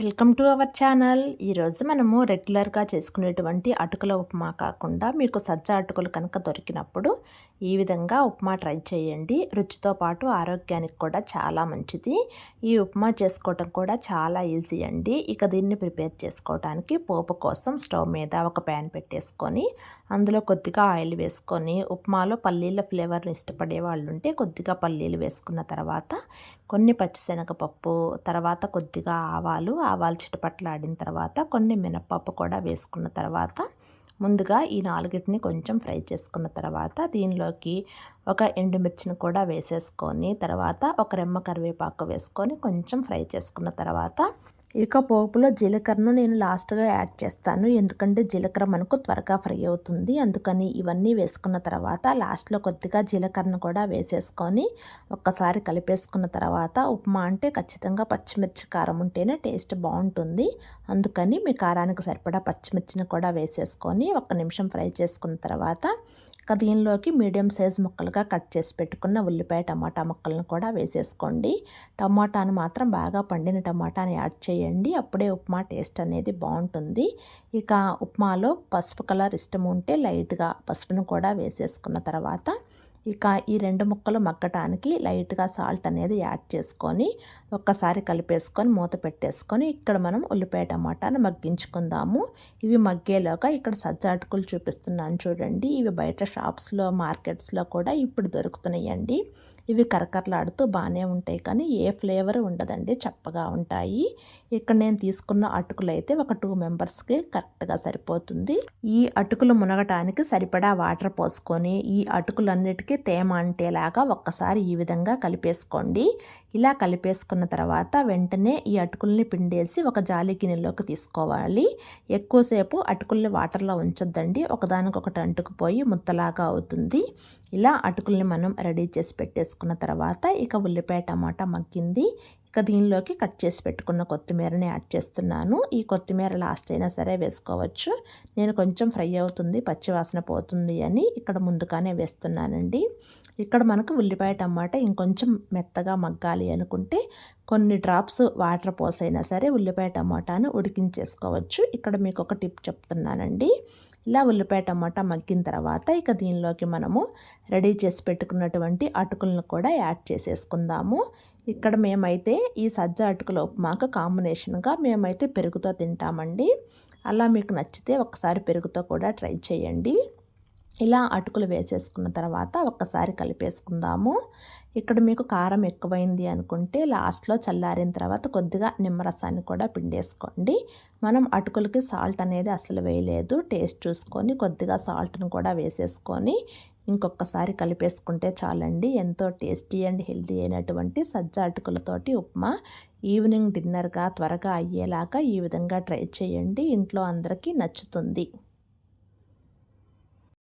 Welcome to our channel. ఈరోజు మనము రెగ్యులర్గా చేసుకునేటువంటి అటుకుల ఉప్మా కాకుండా మీకు సజ్జ అటుకులు కనుక దొరికినప్పుడు ఈ విధంగా ఉప్మా ట్రై చేయండి. రుచితో పాటు ఆరోగ్యానికి కూడా చాలా మంచిది. ఈ ఉప్మా చేసుకోవటం కూడా చాలా ఈజీ అండి. ఇక దీన్ని ప్రిపేర్ చేసుకోవడానికి పోపు కోసం స్టవ్ మీద ఒక ప్యాన్ పెట్టేసుకొని అందులో కొద్దిగా ఆయిల్ వేసుకొని ఉప్మాలో పల్లీల ఫ్లేవర్ని ఇష్టపడే వాళ్ళు ఉంటే కొద్దిగా పల్లీలు వేసుకున్న తర్వాత కొన్ని పచ్చిశనగపప్పు తర్వాత కొద్దిగా ఆవాలు ఆవాలు చిటపట్లాడిన తర్వాత కొన్ని మినపప్పు కూడా వేసుకున్న తర్వాత ముందుగా ఈ నాలుగిటిని కొంచెం ఫ్రై చేసుకున్న తర్వాత దీనిలోకి ఒక ఎండుమిర్చిని కూడా వేసేసుకొని తర్వాత ఒక రెమ్మ కరివేపాకు వేసుకొని కొంచెం ఫ్రై చేసుకున్న తర్వాత ఇక పోపులో జీలకర్రను నేను లాస్ట్గా యాడ్ చేస్తాను. ఎందుకంటే జీలకర్ర మనకు త్వరగా ఫ్రై అవుతుంది. అందుకని ఇవన్నీ వేసుకున్న తర్వాత లాస్ట్లో కొద్దిగా జీలకర్రను కూడా వేసేసుకొని ఒక్కసారి కలిపేసుకున్న తర్వాత ఉప్మా అంటే ఖచ్చితంగా పచ్చిమిర్చి కారం ఉంటేనే టేస్ట్ బాగుంటుంది. అందుకని మీ కారానికి సరిపడా పచ్చిమిర్చిని కూడా వేసేసుకొని ఒక్క నిమిషం ఫ్రై చేసుకున్న తర్వాత ఇక దీనిలోకి మీడియం సైజ్ ముక్కలుగా కట్ చేసి పెట్టుకున్న ఉల్లిపాయ టమాటా ముక్కలను కూడా వేసేసుకోండి. టమాటాను మాత్రం బాగా పండిన టమాటాని యాడ్ చేయండి. అప్పుడే ఉప్మా టేస్ట్ అనేది బాగుంటుంది. ఇక ఉప్మాలో పసుపు కలర్ ఇష్టం ఉంటే లైట్గా పసుపును కూడా వేసేసుకున్న తర్వాత ఇక ఈ రెండు ముక్కలు మగ్గటానికి లైట్గా సాల్ట్ అనేది యాడ్ చేసుకొని ఒక్కసారి కలిపేసుకొని మూత పెట్టేసుకొని ఇక్కడ మనం ఉల్లిపాయ టమాటాను మగ్గించుకుందాము. ఇవి మగ్గేలోగా ఇక్కడ సజ్జ అటుకులు చూపిస్తున్నాను చూడండి. ఇవి బయట షాప్స్లో మార్కెట్స్లో కూడా ఇప్పుడు దొరుకుతున్నాయండి. ఇవి కరకరలాడుతూ బాగానే ఉంటాయి. కానీ ఏ ఫ్లేవర్ ఉండదండి. చప్పగా ఉంటాయి. ఇక్కడ నేను తీసుకున్న అటుకులు అయితే ఒక టూ మెంబర్స్కి కరెక్ట్గా సరిపోతుంది. ఈ అటుకులు మునగటానికి సరిపడా వాటర్ పోసుకొని ఈ అటుకులన్నిటికీ తేమ అంటేలాగా ఒక్కసారి ఈ విధంగా కలిపేసుకోండి. ఇలా కలిపేసుకున్న తర్వాత వెంటనే ఈ అటుకుల్ని పిండేసి ఒక జాలి గిన్నెలోకి తీసుకోవాలి. ఎక్కువసేపు అటుకుల్ని వాటర్లో ఉంచొద్దండి. ఒకదానికొకటి అంటుకుపోయి ముద్దలాగా అవుతుంది. ఇలా అటుకుల్ని మనం రెడీ చేసి వేసుకున్న తర్వాత ఇక ఉల్లిపాయ టమాటా మగ్గింది. ఇక దీనిలోకి కట్ చేసి పెట్టుకున్న కొత్తిమీరని యాడ్ చేస్తున్నాను. ఈ కొత్తిమీర లాస్ట్ అయినా సరే వేసుకోవచ్చు. నేను కొంచెం ఫ్రై అవుతుంది పచ్చివాసన పోతుంది అని ఇక్కడ ముందుగానే వేస్తున్నానండి. ఇక్కడ మనకు ఉల్లిపాయ టమాటా ఇంకొంచెం మెత్తగా మగ్గాలి అనుకుంటే కొన్ని డ్రాప్స్ వాటర్ పోసైనా సరే ఉల్లిపాయ టమాటాను ఉడికించేసుకోవచ్చు. ఇక్కడ మీకు ఒక టిప్ చెప్తున్నానండి. ఇలా ఉల్లిపాయ టమాటా మగ్గిన తర్వాత ఇక దీనిలోకి మనము రెడీ చేసి పెట్టుకున్నటువంటి అటుకులను కూడా యాడ్ చేసేసుకుందాము. ఇక్కడ మేమైతే ఈ సజ్జ అటుకుల ఉప్మాకు కాంబినేషన్గా మేమైతే పెరుగుతో తింటామండి. అలా మీకు నచ్చితే ఒకసారి పెరుగుతో కూడా ట్రై చేయండి. ఇలా అటుకులు వేసేసుకున్న తర్వాత ఒక్కసారి కలిపేసుకుందాము. ఇక్కడ మీకు కారం ఎక్కువైంది అనుకుంటే లాస్ట్లో చల్లారిన తర్వాత కొద్దిగా నిమ్మరసాన్ని కూడా పిండేసుకోండి. మనం అటుకులకి సాల్ట్ అనేది అసలు వేయలేదు. టేస్ట్ చూసుకొని కొద్దిగా సాల్ట్ను కూడా వేసేసుకొని ఇంకొకసారి కలిపేసుకుంటే చాలండి. ఎంతో టేస్టీ అండ్ హెల్తీ అయినటువంటి సజ్జ అటుకులతోటి ఉప్మా. ఈవినింగ్ డిన్నర్గా త్వరగా అయ్యేలాగా ఈ విధంగా ట్రై చేయండి. ఇంట్లో అందరికీ నచ్చుతుంది.